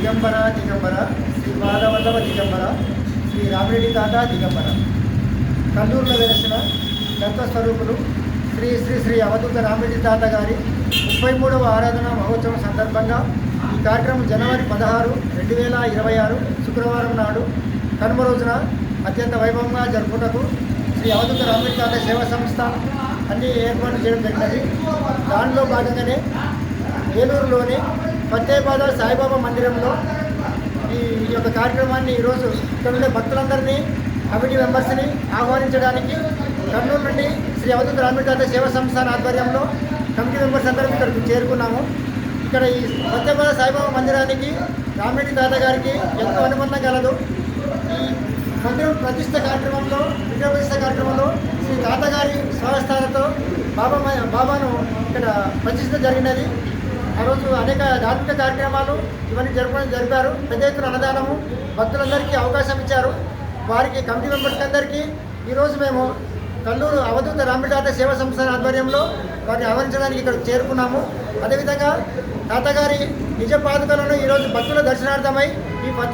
దిగంబర దిగంబర శ్రీ మాధవల్లవ దిగంబర శ్రీ రామిరెడ్డి తాత దిగంబర కల్లూరులో వెలిసిన దత్తస్వరూపులు శ్రీ శ్రీ శ్రీ అవధూత రామిరెడ్డి తాత గారి ముప్పై మూడవ ఆరాధన మహోత్సవం సందర్భంగా ఈ కార్యక్రమం జనవరి పదహారు రెండు వేల ఇరవై ఆరు శుక్రవారం నాడు కనుమ రోజున అత్యంత వైభవంగా జరుపుటకు శ్రీ అవధూత రామిరెడ్డి తాత సేవా సంస్థ అన్ని ఏర్పాటు చేయడం జరిగినది. దానిలో భాగంగానే ఏలూరులోని ఫతేబాద సాయిబాబా మందిరంలో ఈ ఈ యొక్క కార్యక్రమాన్ని ఈరోజు ఇక్కడ ఉండే భక్తులందరినీ కమిటీ మెంబర్స్ని ఆహ్వానించడానికి కర్నూలు నుండి శ్రీ అవధూత రామిటాత సేవా సంస్థాన ఆధ్వర్యంలో కమిటీ మెంబర్స్ అందరం ఇక్కడికి చేరుకున్నాము. ఇక్కడ ఈ ఫతేబాద సాయిబాబా మందిరానికి రామిరెడ్డి తాత గారికి ఎంతో అనుబంధం కలదు. ఈ మందిరం ప్రతిష్ట కార్యక్రమంలో విగ్రహ ప్రతిష్ట కార్యక్రమంలో శ్రీ తాతగారి స్వహస్తాలతో బాబా బాబాను ఇక్కడ ప్రతిష్ట జరిగినది. ఆ రోజు అనేక ధార్మిక కార్యక్రమాలు ఇవన్నీ జరుపుకోవడం జరిపారు. పెద్ద ఎత్తున అన్నదానము భక్తులందరికీ అవకాశం ఇచ్చారు. వారికి కమిటీ మెంబర్స్ అందరికీ ఈరోజు మేము కల్లూరు అవధూత రామిటాత సేవా సంస్థ ఆధ్వర్యంలో వారిని ఆహ్వానించడానికి ఇక్కడ చేరుకున్నాము. అదేవిధంగా తాతగారి నిజ పాదుకలను ఈరోజు భక్తుల దర్శనార్థమై ఈ